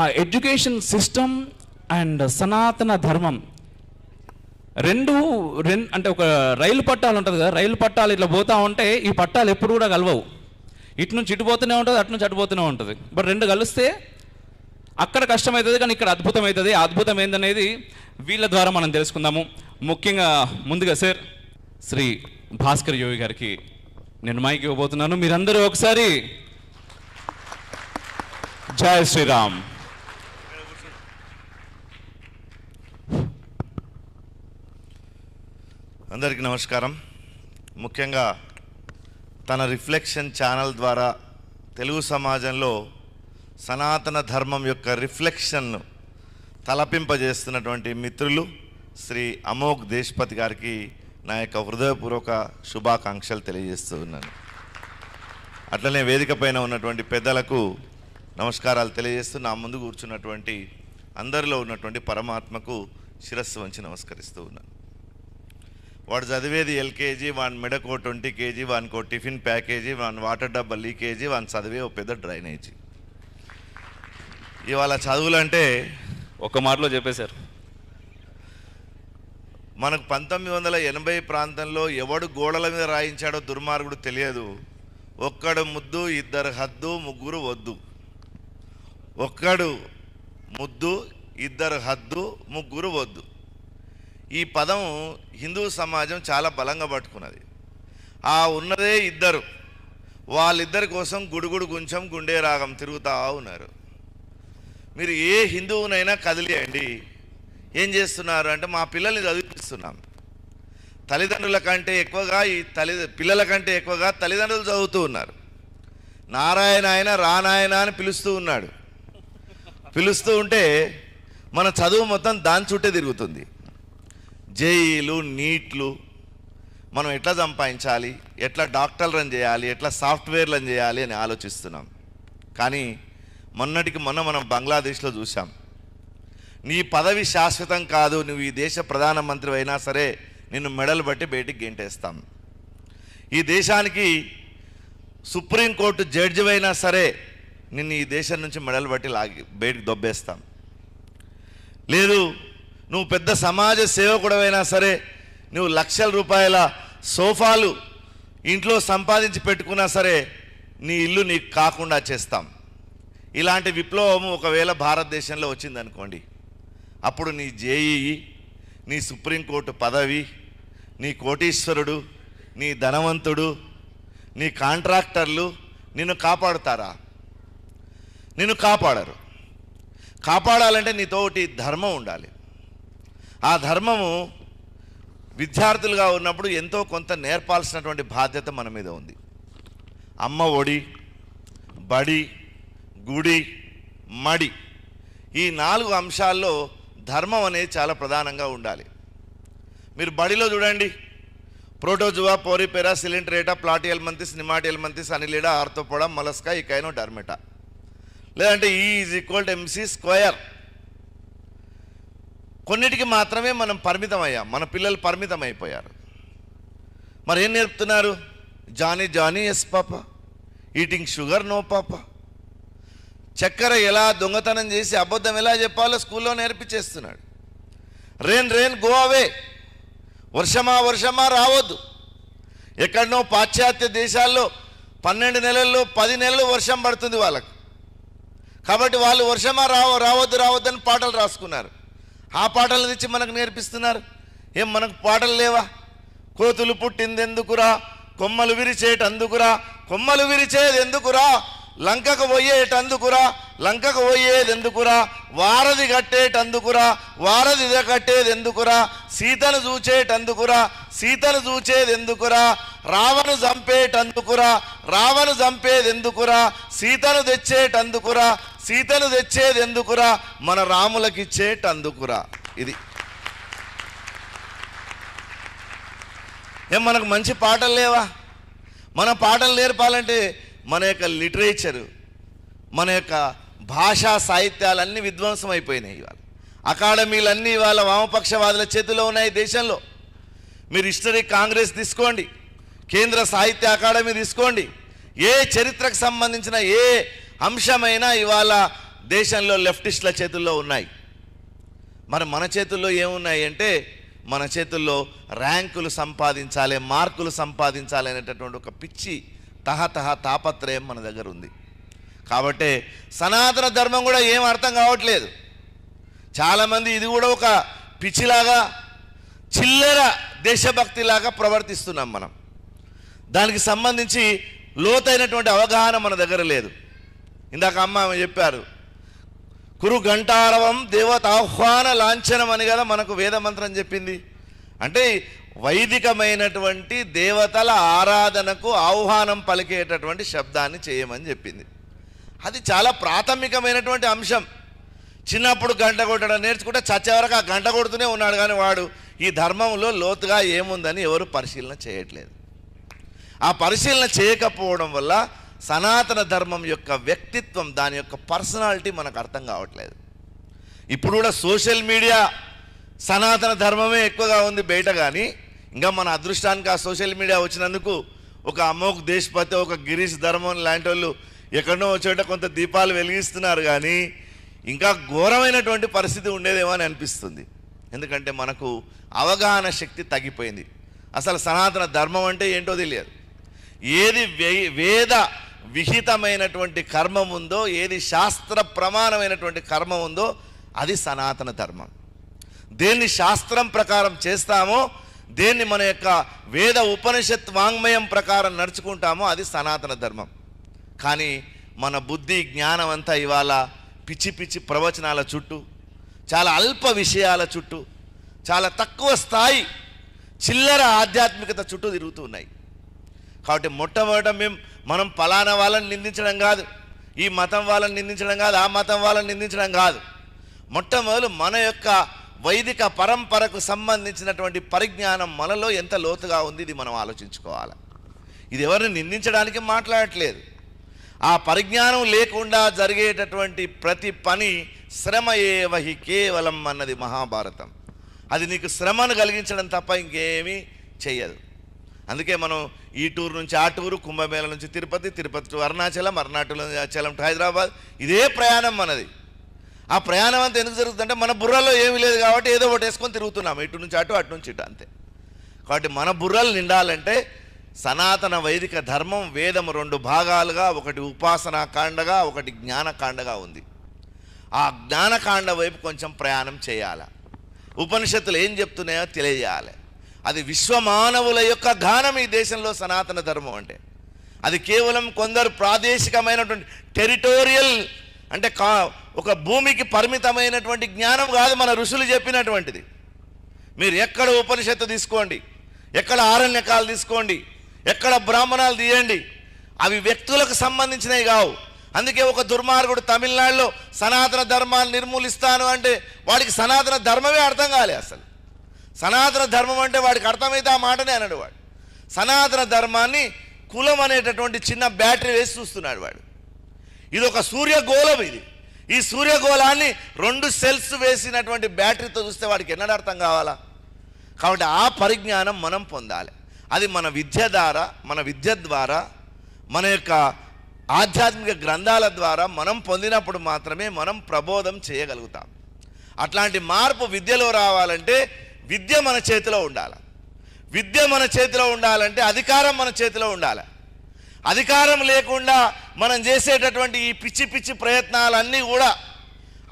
ఆ education system and సనాతన ధర్మం రెండు రెండు అంటే ఒక రైలు పట్టాలు ఉంటుంది కదా రైలు పట్టాలు ఇట్లా పోతా ఉంటే ఈ పట్టాలు ఎప్పుడు కూడా కలవవు. ఇటు నుంచి ఇటు పోతూనే ఉంటుంది అటు నుంచి అటు పోతూనే ఉంటుంది. బట్ రెండు కలిస్తే అక్కడ కష్టమవుతుంది కానీ ఇక్కడ అద్భుతం అవుతుంది అద్భుతం ఏందనేది వీళ్ళ ద్వారా మనం తెలుసుకుందాము. ముఖ్యంగా ముందుగా సార్ శ్రీ భాస్కర్ యోగి గారికి నేను మైకి ఇవ్వబోతున్నాను. మీరందరూ ఒకసారి జయ శ్రీరామ్. అందరికీ నమస్కారం. ముఖ్యంగా తన రిఫ్లెక్షన్ ఛానల్ ద్వారా తెలుగు సమాజంలో సనాతన ధర్మం యొక్క రిఫ్లెక్షన్ను తలపింపజేస్తున్నటువంటి మిత్రులు శ్రీ అమోఘ్ దేశ్పతి గారికి నా యొక్క హృదయపూర్వక శుభాకాంక్షలు తెలియజేస్తూ ఉన్నాను. అట్లనే వేదిక పైన ఉన్నటువంటి పెద్దలకు నమస్కారాలు తెలియజేస్తూ నా ముందు కూర్చున్నటువంటి అందరిలో ఉన్నటువంటి పరమాత్మకు శిరస్సు వంచి నమస్కరిస్తూ ఉన్నాను. వాడు చదివేది ఎల్కేజీ వాని మెడకో ట్వంటీ కేజీ వానికో టిఫిన్ ప్యాకేజీ వాని వాటర్ డబ్బా లీకేజీ వాని చదివే ఒక పెద్ద డ్రైనేజీ. ఇవాళ చదువులంటే ఒక మాటలో చెప్పేశారు. మనకు పంతొమ్మిది వందల ఎనభై ప్రాంతంలో ఎవడు గోడల మీద రాయించాడో దుర్మార్గుడు తెలియదు. ఒక్కడు ముద్దు ఇద్దరు హద్దు ముగ్గురు వద్దు. ఒక్కడు ముద్దు ఇద్దరు హద్దు ముగ్గురు వద్దు. ఈ పదం హిందూ సమాజం చాలా బలంగా పట్టుకున్నది. ఆ ఉన్నదే ఇద్దరు. వాళ్ళిద్దరి కోసం గుడుగుడు గుంచం గుండె రాగం తిరుగుతా ఉన్నారు. మీరు ఏ హిందువునైనా కదిలేయండి. ఏం చేస్తున్నారు అంటే మా పిల్లల్ని చదివిస్తున్నాం తల్లిదండ్రుల కంటే ఎక్కువగా ఈ తల్లి పిల్లల కంటే ఎక్కువగా తల్లిదండ్రులు చదువుతూ ఉన్నారు. నారాయణ ఆయన రానాయన అని పిలుస్తూ ఉన్నాడు. పిలుస్తూ ఉంటే మన చదువు మొత్తం దాని చుట్టే తిరుగుతుంది. జేఈలు నీట్లు. మనం ఎట్లా సంపాదించాలి? ఎట్లా డాక్టర్లను చేయాలి? ఎట్లా సాఫ్ట్వేర్లను చేయాలి అని ఆలోచిస్తున్నాం. కానీ మొన్నటికి మొన్న మనం బంగ్లాదేశ్లో చూసాం నీ పదవి శాశ్వతం కాదు నువ్వు ఈ దేశ ప్రధానమంత్రి అయినా సరే నిన్ను మెడలు బట్టి బయటికి గెంటేస్తాం. ఈ దేశానికి సుప్రీంకోర్టు జడ్జి అయినా సరే నిన్ను ఈ దేశం నుంచి మెడలు బట్టి లాగి బయటికి దొబ్బేస్తాం. లేదు నువ్వు పెద్ద సమాజ సేవకుడవైనా సరే నువ్వు లక్షల రూపాయల సోఫాలు ఇంట్లో సంపాదించి పెట్టుకున్నా సరే నీ ఇల్లు నీకు కాకుండా చేస్తాం. ఇలాంటి విప్లవం ఒకవేళ భారతదేశంలో వచ్చిందనుకోండి అప్పుడు నీ జేఈఈ నీ సుప్రీంకోర్టు పదవి నీ కోటీశ్వరుడు నీ ధనవంతుడు నీ కాంట్రాక్టర్లు నిన్ను కాపాడుతారా? నిన్ను కాపాడరు. కాపాడాలంటే నీతోటి ధర్మం ఉండాలి. ఆ ధర్మము విద్యార్థులుగా ఉన్నప్పుడు ఎంతో కొంత నేర్పాల్సినటువంటి బాధ్యత మన మీద ఉంది. అమ్మ ఒడి బడి గుడి మడి ఈ నాలుగు అంశాల్లో ధర్మం అనేది చాలా ప్రధానంగా ఉండాలి. మీరు బడిలో చూడండి. Protozoa porifera coelenterata platyhelminthes nemathelminthes annelida arthropoda mollusca ఈ కైనో డర్మెటా. లేదంటే E is equal to MC square కొన్నిటికి మాత్రమే మనం పరిమితం అయ్యాం మన పిల్లలు పరిమితం అయిపోయారు మరి ఏం నేర్పుతున్నారు? Johnny Johnny yes papa. Eating sugar no papa. చక్కెర ఎలా దొంగతనం చేసి అబద్ధం ఎలా చెప్పాలో స్కూల్లో నేర్పించేస్తున్నాడు. Rain rain go away. వర్షమా వర్షమా రావద్దు. ఎక్కడనో పాశ్చాత్య దేశాల్లో పన్నెండు నెలల్లో పది నెలలు వర్షం పడుతుంది వాళ్ళకు. కాబట్టి వాళ్ళు వర్షమా రావ రావద్దు రావద్దని పాటలు రాసుకున్నారు. ఆ పాటలు తెచ్చి మనకు నేర్పిస్తున్నారు. ఏం మనకు పాటలు లేవా? కోతులు పుట్టిందెందుకురా? కొమ్మలు విరిచేటందుకురా? కొమ్మలు విరిచేది ఎందుకురా లంకకు పోయేటందుకురా? లంకకు పోయేది ఎందుకురా వారధి కట్టేటందుకురా? వారధి కట్టేది ఎందుకురా సీతను చూచేటందుకురా? సీతను చూచేది ఎందుకురా రావణు చంపేటందుకురా? రావణు చంపేది ఎందుకురా సీతను తెచ్చేటందుకురా? సీతను తెచ్చేది ఎందుకురా? మన రాములకిచ్చేటందుకురా ఇది. ఏం మనకు మంచి పాటలు లేవా? మన పాటలు నేర్పాలంటే మన యొక్క లిటరేచరు మన యొక్క భాషా సాహిత్యాలన్నీ విధ్వంసం అయిపోయినాయి ఇవాళ. అకాడమీలన్నీ ఇవాళ వామపక్షవాదుల చేతిలో ఉన్నాయి దేశంలో. మీరు హిస్టరీ కాంగ్రెస్ తీసుకోండి కేంద్ర సాహిత్య అకాడమీ తీసుకోండి ఏ చరిత్రకు సంబంధించిన ఏ అంశమైనా ఇవాళ దేశంలో లెఫ్టిస్టుల చేతుల్లో ఉన్నాయి. మరి మన చేతుల్లో ఏమున్నాయి అంటే మన చేతుల్లో ర్యాంకులు సంపాదించాలి మార్కులు సంపాదించాలి అనేటటువంటి ఒక పిచ్చి తహతహ తాపత్రయం మన దగ్గర ఉంది. కాబట్టి సనాతన ధర్మం కూడా ఏం అర్థం కావట్లేదు. చాలామంది ఇది కూడా ఒక పిచ్చిలాగా చిల్లర దేశభక్తిలాగా ప్రవర్తిస్తున్నాం మనం. దానికి సంబంధించి లోతైనటువంటి అవగాహన మన దగ్గర లేదు. ఇందాక అమ్మ చెప్పారు కురు గంటారవం దేవత ఆహ్వాన లాంఛనం అని కదా మనకు వేదమంత్రం చెప్పింది. అంటే వైదికమైనటువంటి దేవతల ఆరాధనకు ఆహ్వానం పలికేటటువంటి శబ్దాన్ని చేయమని చెప్పింది. అది చాలా ప్రాథమికమైనటువంటి అంశం. చిన్నప్పుడు గంట కొట్టడం నేర్చుకుంటే చచ్చేవరకు ఆ గంట కొడుతూనే ఉన్నాడు కానీ వాడు ఈ ధర్మంలో లోతుగా ఏముందని ఎవరు పరిశీలన చేయట్లేదు. ఆ పరిశీలన చేయకపోవడం వల్ల సనాతన ధర్మం యొక్క వ్యక్తిత్వం దాని యొక్క పర్సనాలిటీ మనకు అర్థం కావట్లేదు. ఇప్పుడు కూడా సోషల్ మీడియా సనాతన ధర్మమే ఎక్కువగా ఉంది బయట కానీ ఇంకా మన అదృష్టానికి ఆ సోషల్ మీడియా వచ్చినందుకు ఒక అమోక్ దేశపతి ఒక గిరీష్ ధర్మం లాంటి వాళ్ళు ఎక్కడో వచ్చేట కొంత దీపాలు వెలిగిస్తున్నారు కానీ ఇంకా ఘోరమైనటువంటి పరిస్థితి ఉండేదేమో అని అనిపిస్తుంది. ఎందుకంటే మనకు అవగాహన శక్తి తగ్గిపోయింది. అసలు సనాతన ధర్మం అంటే ఏంటో తెలియదు. ఏది వే- వేద విహితమైనటువంటి కర్మం ఉందో ఏది శాస్త్ర ప్రమాణమైనటువంటి కర్మం ఉందో అది సనాతన ధర్మం. దేన్ని శాస్త్రం ప్రకారం చేస్తామో దేన్ని మన యొక్క వేద ఉపనిషత్ వాంగ్మయం ప్రకారం నడుచుకుంటామో అది సనాతన ధర్మం. కానీ మన బుద్ధి జ్ఞానం అంతా ఇవాళ పిచ్చి పిచ్చి ప్రవచనాల చుట్టూ చాలా అల్ప విషయాల చుట్టూ చాలా తక్కువ స్థాయి చిల్లర ఆధ్యాత్మికత చుట్టూ తిరుగుతూ ఉన్నాయి. కాబట్టి మొట్టమొదట మేము మనం పలానా వాళ్ళని నిందించడం కాదు. ఈ మతం వాళ్ళని నిందించడం కాదు ఆ మతం వాళ్ళని నిందించడం కాదు. మొట్టమొదలు మన యొక్క వైదిక పరంపరకు సంబంధించినటువంటి పరిజ్ఞానం మనలో ఎంత లోతుగా ఉంది ఇది మనం ఆలోచించుకోవాలి. ఇది ఎవరిని నిందించడానికి మాట్లాడట్లేదు. ఆ పరిజ్ఞానం లేకుండా జరిగేటటువంటి ప్రతి పని శ్రమ ఏవహి కేవలం అన్నది మహాభారతం. అది నీకు శ్రమను కలిగించడం తప్ప ఇంకేమీ చేయదు అందుకే మనం ఈ టూర్ నుంచి ఆ టూరు కుంభమేళ నుంచి తిరుపతి తిరుపతి టు అరుణాచలం అరుణాచలం టు హైదరాబాద్. ఇదే ప్రయాణం మనది. ఆ ప్రయాణం అంతా ఎందుకు జరుగుతుందంటే మన బుర్రలో ఏమీ లేదు కాబట్టి ఏదో ఒకటి వేసుకొని తిరుగుతున్నాం. ఇటు నుంచి అటు అటు నుంచి ఇటు అంతే. కాబట్టి మన బుర్రలు నిండాలంటే సనాతన వైదిక ధర్మం వేదం రెండు భాగాలుగా ఒకటి ఉపాసనా కాండగా ఒకటి జ్ఞానకాండగా ఉంది. ఆ జ్ఞానకాండ వైపు కొంచెం ప్రయాణం చేయాలి. ఉపనిషత్తులు ఏం చెప్తున్నాయో తెలియజేయాలి అది విశ్వమానవుల యొక్క గానం ఈ దేశంలో సనాతన ధర్మం అంటే. అది కేవలం కొందరు ప్రాదేశికమైనటువంటి టెరిటోరియల్ అంటే కా ఒక భూమికి పరిమితమైనటువంటి జ్ఞానం కాదు మన ఋషులు చెప్పినటువంటిది. మీరు ఎక్కడ ఉపనిషత్తు తీసుకోండి ఎక్కడ ఆరణ్యకాలు తీసుకోండి ఎక్కడ బ్రాహ్మణాలు తీయండి అవి వ్యక్తులకు సంబంధించినవి కావు. అందుకే ఒక దుర్మార్గుడు తమిళనాడులో సనాతన ధర్మాన్ని నిర్మూలిస్తాను అంటే వాడికి సనాతన ధర్మమే అర్థం కాలే అసలు. సనాతన ధర్మం అంటే వాడికి అర్థమైతే ఆ మాటనే అన్నాడు వాడు. సనాతన ధర్మాన్ని కులం అనేటటువంటి చిన్న బ్యాటరీ వేసి చూస్తున్నాడు వాడు. ఇది ఒక సూర్యగోళం ఇది. ఈ సూర్యగోళాన్ని రెండు సెల్స్ వేసినటువంటి బ్యాటరీతో చూస్తే వాడికి ఎన్నడ అర్థం కావాలా? కాబట్టి ఆ పరిజ్ఞానం మనం పొందాలి. అది మన విద్య ద్వారా మన విద్య ద్వారా మన యొక్క ఆధ్యాత్మిక గ్రంథాల ద్వారా మనం పొందినప్పుడు మాత్రమే మనం ప్రబోధం చేయగలుగుతాం. అట్లాంటి మార్పు విద్యలో రావాలంటే విద్య మన చేతిలో ఉండాలి. విద్య మన చేతిలో ఉండాలంటే అధికారం మన చేతిలో ఉండాలి. అధికారం లేకుండా మనం చేసేటటువంటి ఈ పిచ్చి పిచ్చి ప్రయత్నాలన్నీ కూడా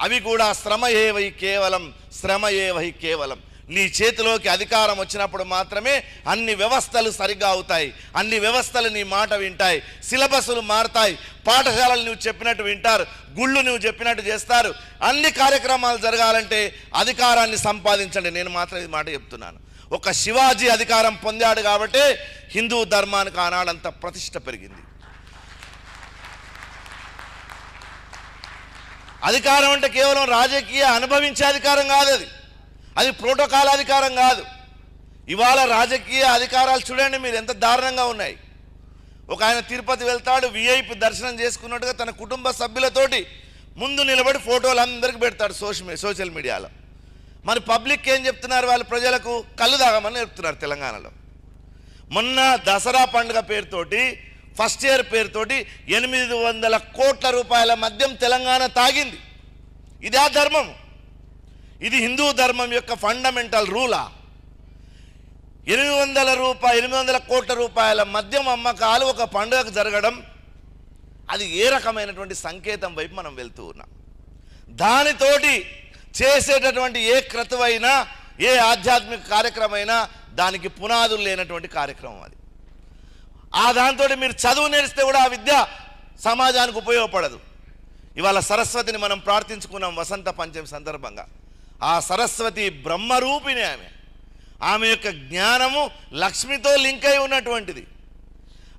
అవి కూడా శ్రమ ఏవై కేవలం శ్రమ ఏవై కేవలం నీ చేతిలోకి అధికారం వచ్చినప్పుడు మాత్రమే అన్ని వ్యవస్థలు సరిగ్గా అవుతాయి. అన్ని వ్యవస్థలు నీ మాట వింటాయి. సిలబస్లు మారుతాయి. పాఠశాలలు నువ్వు చెప్పినట్టు వింటారు. గుళ్ళు నువ్వు చెప్పినట్టు చేస్తారు. అన్ని కార్యక్రమాలు జరగాలంటే అధికారాన్ని సంపాదించండి. నేను మాత్రం ఈ మాట చెప్తున్నాను. ఒక శివాజీ అధికారం పొందాడు కాబట్టి హిందూ ధర్మానికి ఆనాడంత ప్రతిష్ట పెరిగింది. అధికారం అంటే కేవలం రాజకీయ అనుభవించే అధికారం కాదు అది. అది ప్రోటోకాల్ అధికారం కాదు. ఇవాళ రాజకీయ అధికారాలు చూడండి మీరు ఎంత దారుణంగా ఉన్నాయి. ఒక ఆయన తిరుపతి వెళ్తాడు విఐపి దర్శనం చేసుకున్నట్టుగా తన కుటుంబ సభ్యులతోటి ముందు నిలబడి ఫోటోలు అందరికి పెడతాడు సోషల్ సోషల్ మీడియాలో. మరి పబ్లిక్ ఏం చెప్తున్నారు వాళ్ళ ప్రజలకు? కళ్ళు తాగమని చెప్తున్నారు తెలంగాణలో. మొన్న దసరా పండుగ పేరుతోటి ఫస్ట్ ఇయర్ పేరుతోటి ఎనిమిది వందల కోట్ల రూపాయల మద్యం తెలంగాణ తాగింది. ఇదే ఆ ధర్మం. ఇది హిందూ ధర్మం యొక్క ఫండమెంటల్ రూలా ఎనిమిది వందల రూపాయ ఎనిమిది వందల కోట్ల రూపాయల మద్యం అమ్మకాలు ఒక పండుగకు జరగడం అది ఏ రకమైనటువంటి సంకేతం వైపు మనం వెళ్తూ ఉన్నాం. దానితోటి చేసేటటువంటి ఏ క్రతువైనా ఏ ఆధ్యాత్మిక కార్యక్రమైనా దానికి పునాదులు లేనటువంటి కార్యక్రమం అది. ఆ దాంతో మీరు చదువు నేర్స్తే కూడా ఆ విద్య సమాజానికి ఉపయోగపడదు. ఇవాళ సరస్వతిని మనం ప్రార్థించుకున్నాం వసంత పంచమి సందర్భంగా. ఆ సరస్వతి బ్రహ్మరూపిణి ఆమె. ఆమె యొక్క జ్ఞానము లక్ష్మితో లింక్ అయి ఉన్నటువంటిది.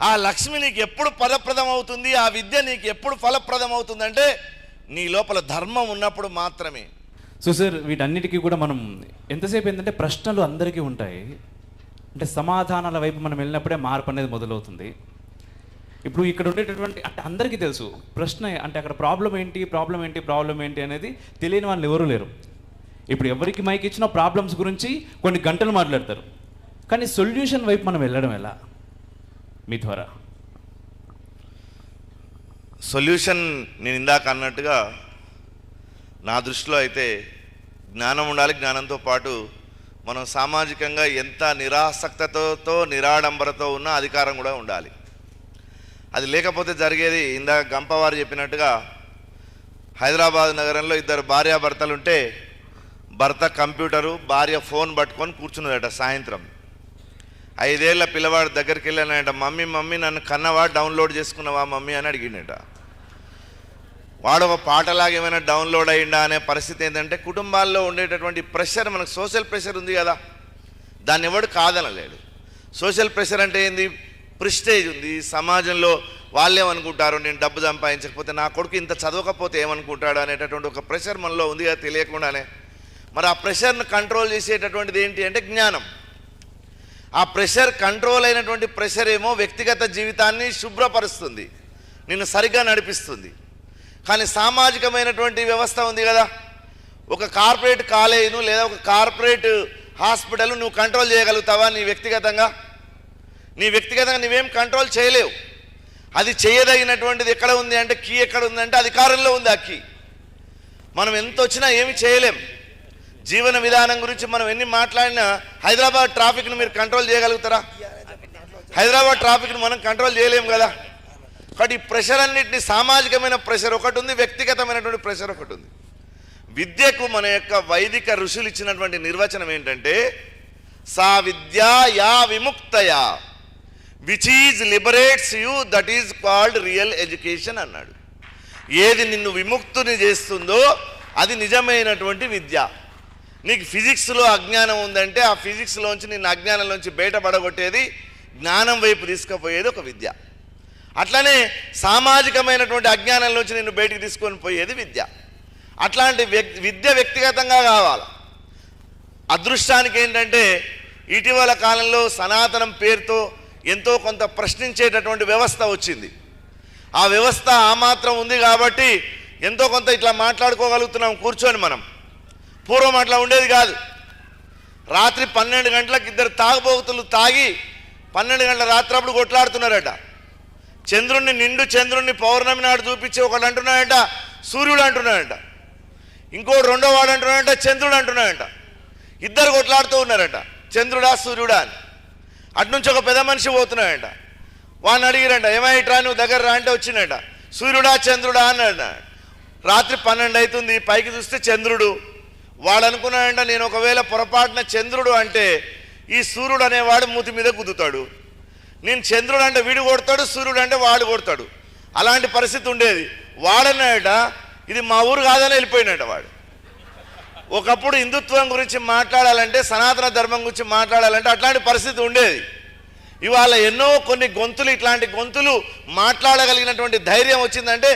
ఆ లక్ష్మి నీకు ఎప్పుడు ఫలప్రదం అవుతుంది ఆ విద్య నీకు ఎప్పుడు ఫలప్రదం అవుతుందంటే నీ లోపల ధర్మం ఉన్నప్పుడు మాత్రమే. సో సార్ వీటన్నిటికీ కూడా మనం ఎంతసేపు ఏంటంటే ప్రశ్నలు అందరికీ ఉంటాయి. అంటే సమాధానాల వైపు మనం వెళ్ళినప్పుడే మార్పు అనేది మొదలవుతుంది. ఇప్పుడు ఇక్కడ ఉండేటటువంటి అంటే అందరికీ తెలుసు ప్రశ్న అంటే అక్కడ ప్రాబ్లం ఏంటి ప్రాబ్లం ఏంటి ప్రాబ్లం ఏంటి అనేది తెలియని వాళ్ళు ఎవరూ లేరు. ఇప్పుడు ఎవరికి మైక్ ఇచ్చినా ప్రాబ్లమ్స్ గురించి కొన్ని గంటలు మాట్లాడతారు. కానీ సొల్యూషన్ వైపు మనం వెళ్ళడం ఎలా? మీ ద్వారా. సొల్యూషన్ నేను ఇందాక అన్నట్టుగా నా దృష్టిలో అయితే జ్ఞానం ఉండాలి జ్ఞానంతో పాటు మనం సామాజికంగా ఎంత నిరాసక్తతో నిరాడంబరతో ఉన్న అధికారం కూడా ఉండాలి. అది లేకపోతే జరిగేది ఇందాక గంపవారు చెప్పినట్టుగా హైదరాబాద్ నగరంలో ఇద్దరు భార్యాభర్తలు ఉంటే భర్త కంప్యూటరు భార్య ఫోన్ పట్టుకొని కూర్చున్నదట సాయంత్రం. ఐదేళ్ళ పిల్లవాడు దగ్గరికి వెళ్ళానంట మమ్మీ మమ్మీ నన్ను కన్నవా డౌన్లోడ్ చేసుకున్నావా మమ్మీ? అని అడిగిండట. వాడు ఒక పాటలాగా ఏమైనా డౌన్లోడ్ అయ్యిందా అనే పరిస్థితి ఏంటంటే కుటుంబాల్లో ఉండేటటువంటి ప్రెషర్ మనకు సోషల్ ప్రెషర్ ఉంది కదా. దాన్ని ఎవడు కాదనలేడు. సోషల్ ప్రెషర్ అంటే ఏంది? ప్రిస్టేజ్ ఉంది. సమాజంలో వాళ్ళేమనుకుంటారు నేను డబ్బు సంపాదించకపోతే నా కొడుకు ఇంత చదవకపోతే ఏమనుకుంటాడు? అనేటటువంటి ఒక ప్రెషర్ మనలో ఉంది కదా తెలియకుండానే. మరి ఆ ప్రెషర్ను కంట్రోల్ చేసేటటువంటిది ఏంటి అంటే జ్ఞానం. ఆ ప్రెషర్ కంట్రోల్ అయినటువంటి ప్రెషర్ ఏమో వ్యక్తిగత జీవితాన్ని శుభ్రపరుస్తుంది. నిన్ను సరిగ్గా నడిపిస్తుంది. కానీ సామాజికమైనటువంటి వ్యవస్థ ఉంది కదా. ఒక కార్పొరేట్ కాలేజీను లేదా ఒక కార్పొరేట్ హాస్పిటల్ నువ్వు కంట్రోల్ చేయగలుగుతావా? నీ వ్యక్తిగతంగా? నీ వ్యక్తిగతంగా నువ్వేం కంట్రోల్ చేయలేవు. అది చేయదగినటువంటిది ఎక్కడ ఉంది అంటే కీ ఎక్కడ ఉందంటే అధికారంలో ఉంది ఆ కీ మనం ఎంత వచ్చినా ఏమి చేయలేం. జీవన విధానం గురించి మనం ఎన్ని మాట్లాడినా హైదరాబాద్ ట్రాఫిక్ను మీరు కంట్రోల్ చేయగలుగుతారా? హైదరాబాద్ ట్రాఫిక్ను మనం కంట్రోల్ చేయలేము కదా? కాబట్టి ఈ ప్రెషర్ అన్నింటినీ సామాజికమైన ప్రెషర్ ఒకటి ఉంది వ్యక్తిగతమైనటువంటి ప్రెషర్ ఒకటి ఉంది. విద్యకు మన యొక్క వైదిక ఋషులు ఇచ్చినటువంటి నిర్వచనం ఏంటంటే సా విద్యా యా విముక్తయా. Which is liberates you that is called real education అన్నాడు. ఏది నిన్ను విముక్తుని చేస్తుందో అది నిజమైనటువంటి విద్య. నీకు ఫిజిక్స్లో అజ్ఞానం ఉందంటే ఆ ఫిజిక్స్లోంచి నిన్ను అజ్ఞానంలోంచి బయటపడగొట్టేది జ్ఞానం వైపు తీసుకుపోయేది ఒక విద్య. అట్లనే సామాజికమైనటువంటి అజ్ఞానంలోంచి నిన్ను బయటికి తీసుకొని పోయేది విద్య. అట్లాంటి విద్య వ్యక్తిగతంగా కావాలి. అదృష్టానికి ఏంటంటే ఇటీవల కాలంలో సనాతనం పేరుతో ఎంతో కొంత ప్రశ్నించేటటువంటి వ్యవస్థ వచ్చింది. ఆ వ్యవస్థ ఆ మాత్రం ఉంది కాబట్టి ఎంతో కొంత ఇట్లా మాట్లాడుకోగలుగుతున్నాం కూర్చొని మనం. పూర్వం అట్లా ఉండేది కాదు. రాత్రి పన్నెండు గంటలకు ఇద్దరు తాగుబోతులు తాగి పన్నెండు గంటల రాత్రి అప్పుడు కొట్లాడుతున్నారట. చంద్రుణ్ణి నిండు చంద్రుణ్ణి పౌర్ణమి నాడు చూపించి ఒకడు అంటున్నాడంట సూర్యుడు అంటున్నాడంట ఇంకోటి రెండో వాడు అంటున్నాడంట చంద్రుడు అంటున్నాడంట. ఇద్దరు కొట్లాడుతూ ఉన్నారట చంద్రుడా సూర్యుడా అని. అటునుంచి ఒక పెద్ద మనిషి పోతున్నాడంట. వాడిని అడిగిరంట ఏమైట్రా నువ్వు దగ్గర రా అంటే వచ్చిండట సూర్యుడా చంద్రుడా అన్నాడు రాత్రి పన్నెండు అవుతుంది పైకి చూస్తే చంద్రుడు. వాడు అనుకున్నాడంట నేను ఒకవేళ పొరపాటున చంద్రుడు అంటే ఈ సూర్యుడు అనేవాడు మూతి మీద గుద్దుతాడు. నేను చంద్రుడు అంటే వీడు కొడతాడు సూర్యుడు అంటే వాడు కొడతాడు. అలాంటి పరిస్థితి ఉండేది. వాడన్నాడట ఇది మా ఊరు కాదని వెళ్ళిపోయినట వాడు. ఒకప్పుడు హిందుత్వం గురించి మాట్లాడాలంటే సనాతన ధర్మం గురించి మాట్లాడాలంటే అట్లాంటి పరిస్థితి ఉండేది. ఇవాళ ఎన్నో కొన్ని గొంతులు ఇట్లాంటి గొంతులు మాట్లాడగలిగినటువంటి ధైర్యం వచ్చిందంటే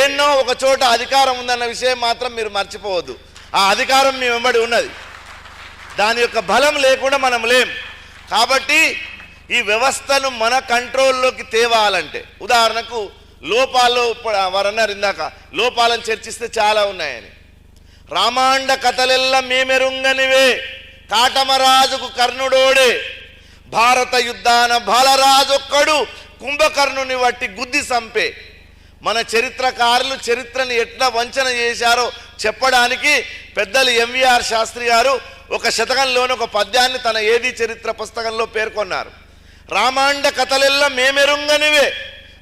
ఎన్నో ఒక చోట అధికారం ఉందన్న విషయం మాత్రం మీరు మర్చిపోవద్దు. ఆ అధికారం మీ వెంబడి ఉన్నది. దాని యొక్క బలం లేకుండా మనం లేం. కాబట్టి ఈ వ్యవస్థను మన కంట్రోల్లోకి తేవాలంటే ఉదాహరణకు లోపాల్లో ఇప్పుడు వారు అన్నారు ఇందాక లోపాలను చర్చిస్తే చాలా ఉన్నాయని. రామాండ కథలెల్ల మేమెరుంగనివే కాటమరాజుకు కర్ణుడోడే. భారత యుద్ధాన బాలరాజొక్కడు కుంభకర్ణుని బట్టి గుద్ది సంపే. మన చరిత్రకారులు చరిత్రని ఎట్లా వంచన చేశారో చెప్పడానికి పెద్దలు ఎంవిఆర్ శాస్త్రి గారు ఒక శతకంలోని ఒక పద్యాన్ని తన ఏది చరిత్ర పుస్తకంలో పేర్కొన్నారు. రామాండ కథలెల్లా మేమెరుంగనివే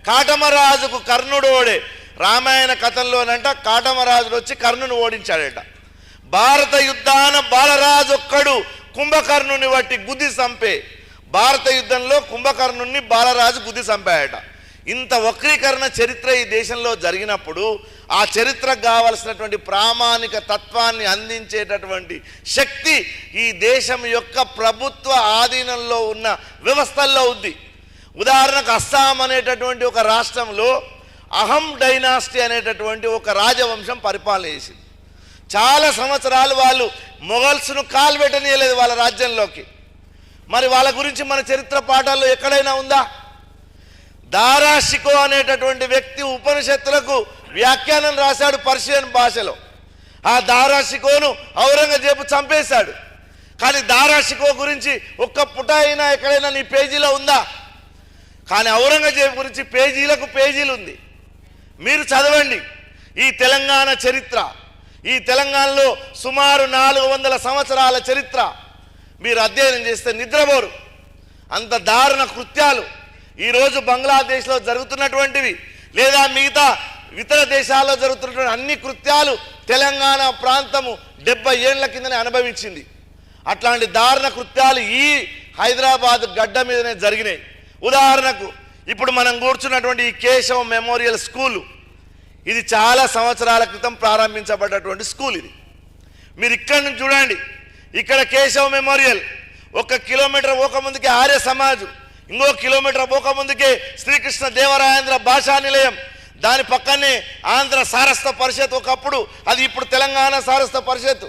కాటమరాజుకు కర్ణుడోడే రామాయణ కథల్లోనంట కాటమరాజుడు వచ్చి కర్ణుని ఓడించాడట. భారత యుద్ధాన బాలరాజు ఒక్కడు కుంభకర్ణుని బట్టి గుద్ది సంపే. భారత యుద్ధంలో కుంభకర్ణుని బాలరాజు గుది చంపాయట ఇంత వక్రీకరణ చరిత్ర ఈ దేశంలో జరిగినప్పుడు ఆ చరిత్రకు కావలసినటువంటి ప్రామాణిక తత్వాన్ని అందించేటటువంటి శక్తి ఈ దేశం యొక్క ప్రభుత్వ ఆధీనంలో ఉన్న వ్యవస్థల్లో ఉంది. ఉదాహరణకు అస్సాం అనేటటువంటి ఒక రాష్ట్రంలో అహం డైనాస్టీ అనేటటువంటి ఒక రాజవంశం పరిపాలన చేసింది. చాలా సంవత్సరాలు వాళ్ళు మొఘల్స్ను కాల్పెట్టనీయలేదు వాళ్ళ రాజ్యంలోకి. మరి వాళ్ళ గురించి మన చరిత్ర పాఠాల్లో ఎక్కడైనా ఉందా? దారాషికో అనేటటువంటి వ్యక్తి ఉపనిషత్తులకు వ్యాఖ్యానం రాశాడు పర్షియన్ భాషలో. ఆ దారాషికోను ఔరంగజేబు చంపేశాడు. కానీ దారాషికో గురించి ఒక్క పుట అయినా ఎక్కడైనా నీ పేజీలో ఉందా? కానీ ఔరంగజేబు గురించి పేజీలకు పేజీలు ఉంది మీరు చదవండి. ఈ తెలంగాణ చరిత్ర ఈ తెలంగాణలో సుమారు నాలుగు వందల సంవత్సరాల చరిత్ర. మీరు అధ్యయనం చేస్తే నిద్రపోరు. అంత దారుణ కృత్యాలు. ఈరోజు బంగ్లాదేశ్లో జరుగుతున్నటువంటివి లేదా మిగతా ఇతర దేశాల్లో జరుగుతున్నటువంటి అన్ని కృత్యాలు తెలంగాణ ప్రాంతము డెబ్బై ఏళ్ళ కిందనే అనుభవించింది. అట్లాంటి దారుణ కృత్యాలు ఈ హైదరాబాద్ గడ్డ మీదనే జరిగినాయి. ఉదాహరణకు ఇప్పుడు మనం కూర్చున్నటువంటి ఈ కేశవ మెమోరియల్ స్కూలు ఇది చాలా సంవత్సరాల క్రితం ప్రారంభించబడ్డటువంటి స్కూల్ ఇది. మీరు ఇక్కడ నుంచి చూడండి. ఇక్కడ కేశవ మెమోరియల్ ఒక కిలోమీటర్ ఒక ముందుకి ఆర్య సమాజం. ఇంకో కిలోమీటర్ పోక ముందుకే శ్రీకృష్ణ దేవరాయేంద్ర భాషా నిలయం. దాని పక్కనే ఆంధ్ర సారస్వ పరిషత్ ఒకప్పుడు అది ఇప్పుడు తెలంగాణ సారస్వ పరిషత్.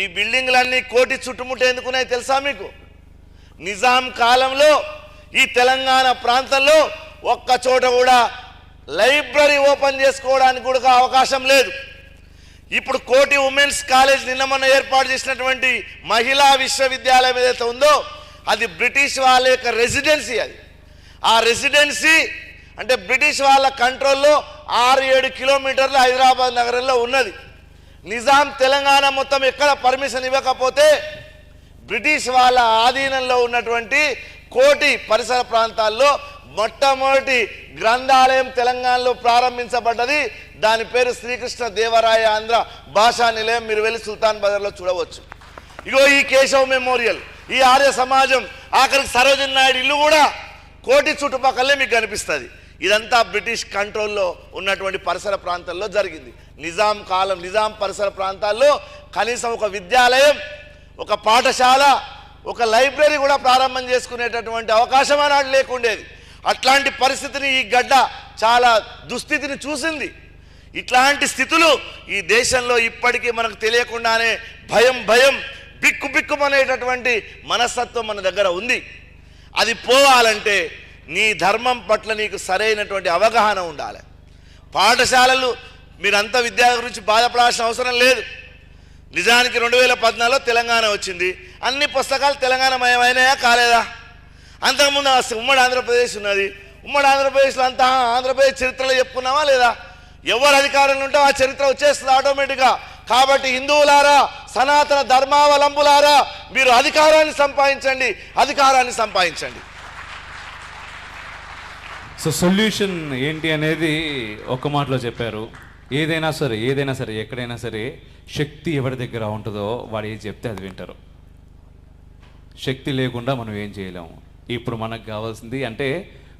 ఈ బిల్డింగ్లన్నీ కోటి చుట్టుముట్టేందుకున్నాయి తెలుసా మీకు? నిజాం కాలంలో ఈ తెలంగాణ ప్రాంతంలో ఒక్క చోట కూడా లైబ్రరీ ఓపెన్ చేసుకోవడానికి కూడా అవకాశం లేదు. ఇప్పుడు కోటి ఉమెన్స్ కాలేజ్ నిన్న మొన్న ఏర్పాటు చేసినటువంటి మహిళా విశ్వవిద్యాలయం ఏదైతే ఉందో అది బ్రిటిష్ వాళ్ళ యొక్క రెసిడెన్సీ అది. ఆ రెసిడెన్సీ అంటే బ్రిటిష్ వాళ్ళ కంట్రోల్లో ఆరు ఏడు కిలోమీటర్లు హైదరాబాద్ నగరంలో ఉన్నది. నిజాం తెలంగాణ మొత్తం ఎక్కడ పర్మిషన్ ఇవ్వకపోతే బ్రిటిష్ వాళ్ళ ఆధీనంలో ఉన్నటువంటి కోటి పరిసర ప్రాంతాల్లో మొట్టమొదటి గ్రంథాలయం తెలంగాణలో ప్రారంభించబడ్డది. దాని పేరు శ్రీకృష్ణ దేవరాయ ఆంధ్ర భాషా నిలయం. మీరు వెళ్ళి సుల్తాన్ బజార్లో చూడవచ్చు. ఇగో ఈ కేశవ మెమోరియల్. ఈ ఆర్య సమాజం ఆఖరికి సరోజన్ నాయుడు ఇల్లు కూడా కోటి చుట్టుపక్కలే మీకు కనిపిస్తుంది. ఇదంతా బ్రిటిష్ కంట్రోల్లో ఉన్నటువంటి పరిసర ప్రాంతాల్లో జరిగింది. నిజాం కాలం నిజాం పరిసర ప్రాంతాల్లో కనీసం ఒక విద్యాలయం ఒక పాఠశాల ఒక లైబ్రరీ కూడా ప్రారంభం చేసుకునేటటువంటి అవకాశం ఆనాడు లేకుండేది. అట్లాంటి పరిస్థితిని ఈ గడ్డ చాలా దుస్థితిని చూసింది. ఇట్లాంటి స్థితులు ఈ దేశంలో ఇప్పటికీ మనకు తెలియకుండానే భయం భయం బిక్కు బిక్కుమనేటటువంటి మనస్తత్వం మన దగ్గర ఉంది. అది పోవాలంటే నీ ధర్మం పట్ల నీకు సరైనటువంటి అవగాహన ఉండాలి. పాఠశాలలు మీరంతా విద్య గురించి బాధపడాల్సిన అవసరం లేదు. నిజానికి రెండు వేల పద్నాలుగులో తెలంగాణ వచ్చింది. అన్ని పుస్తకాలు తెలంగాణ మయమైనాయా కాలేదా? అంతకుముందు అసలు ఉమ్మడి ఆంధ్రప్రదేశ్ ఉన్నది. ఉమ్మడి ఆంధ్రప్రదేశ్లో అంతా ఆంధ్రప్రదేశ్ చరిత్రలో చెప్పుకున్నావా లేదా? ఎవరు అధికారంలో ఉంటే ఆ చరిత్ర వచ్చేస్తుంది ఆటోమేటిక్గా. కాబట్టి హిందువులారా సనాతన ధర్మావలంబులారా మీరు అధికారాన్ని సంపాదించండి అధికారాన్ని సంపాదించండి. సో సొల్యూషన్ ఏంటి అనేది ఒక్క మాటలో చెప్పారు. ఏదైనా సరే ఏదైనా సరే ఎక్కడైనా సరే శక్తి ఎవరి దగ్గర ఉంటుందో వాడు ఏది చెప్తే అది వింటారు. శక్తి లేకుండా మనం ఏం చేయలేము. ఇప్పుడు మనకు కావాల్సింది అంటే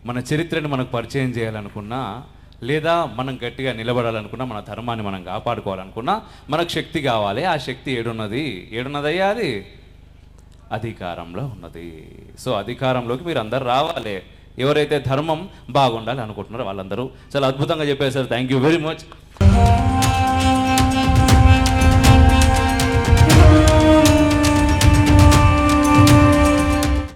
మన చరిత్రను మనకు పరిచయం చేయాలనుకున్నా లేదా మనం గట్టిగా నిలబడాలనుకున్నా మన ధర్మాన్ని మనం కాపాడుకోవాలనుకున్నా మనకు శక్తి కావాలి. ఆ శక్తి ఏడున్నది. ఏడున్నదయ్యా అది? అధికారంలో ఉన్నది. సో అధికారంలోకి మీరు అందరు రావాలి. ఎవరైతే ధర్మం బాగుండాలి అనుకుంటున్నారో వాళ్ళందరూ చాలా అద్భుతంగా చెప్పారు sir thank you very much